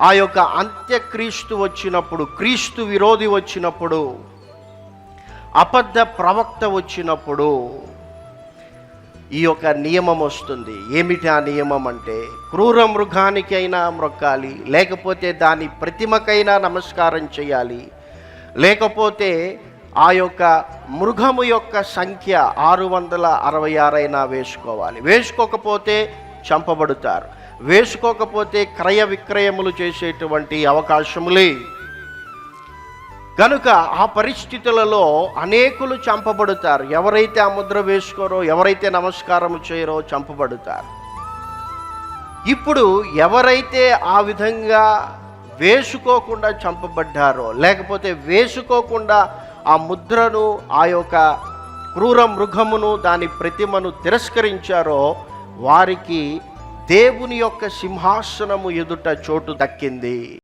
ఆ యొక్క అంత్యక్రీస్తు వచ్చినప్పుడు క్రీస్తు విరోధి వచ్చినప్పుడు అబద్ధ ప్రవక్త వచ్చినప్పుడు ఈ యొక్క నియమం వస్తుంది. ఏమిటి ఆ నియమం అంటే క్రూర మృగానికైనా మ్రొక్కాలి లేకపోతే దాని ప్రతిమకైనా నమస్కారం చేయాలి లేకపోతే ఆ యొక్క మృగము యొక్క సంఖ్య ఆరు వందల అరవై ఆరైనా వేసుకోవాలి. వేసుకోకపోతే చంపబడుతారు. వేసుకోకపోతే క్రయ విక్రయములు చేసేటువంటి అవకాశములే. కనుక ఆ పరిస్థితులలో అనేకులు చంపబడుతారు. ఎవరైతే ఆ ముద్ర వేసుకోరో ఎవరైతే నమస్కారం చేయరో చంపబడుతారు. ఇప్పుడు ఎవరైతే ఆ విధంగా వేసుకోకుండా చంపబడ్డారో లేకపోతే వేసుకోకుండా ఆ ముద్రను ఆ యొక్క క్రూర మృగమును దాని ప్రతిమను తిరస్కరించారో వారికి దేవుని యొక్క సింహాసనము ఎదుట చోటు దక్కింది.